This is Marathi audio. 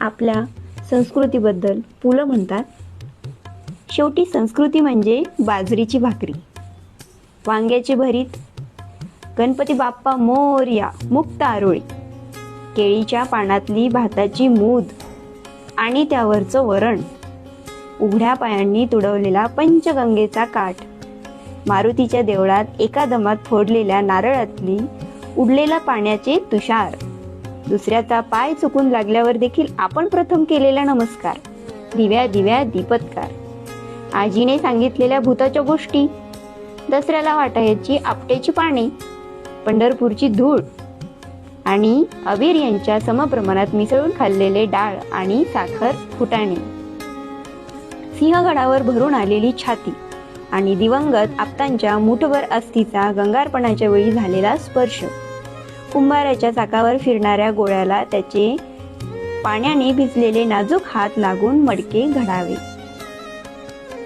आपल्या संस्कृतीबद्दल पु ल म्हणतात. शेवटी संस्कृती म्हणजे बाजरीची भाकरी. वांग्याचे भरीत गणपती बाप्पा मोरया मुक्त आरोळी केळीच्या पानातली भाताची मूद आणि त्यावरचं वरण. उघड्या पायांनी तुडवलेला पंचगंगेचा काठ मारुतीच्या देवळात एका दमात फोडलेल्या नारळातली उडलेला पाण्याचे तुषार. दुसऱ्याचा पाय चुकून लागल्यावर देखील आपण प्रथम केलेला नमस्कार. दिव्या दिव्या दीपत्कार. आजीने सांगितलेल्या भूताच्या गोष्टी. दसऱ्याला वाटायची आपट्याची पाने पंढरपूरची धूळ आणि अबीर यांच्या समप्रमाणात मिसळून खाल्लेले डाळ आणि साखर फुटाणे. सिंहगडावर भरून आलेली छाती आणि दिवंगत आप्तांच्या मुठभर अस्थीचा गंगारपणाच्या वेळी झालेला स्पर्श. कुंभाराच्या चाकावर फिरणाऱ्या गोळ्याला त्याचे पाण्याने भिजलेले नाजूक हात लागून मडके घडावे.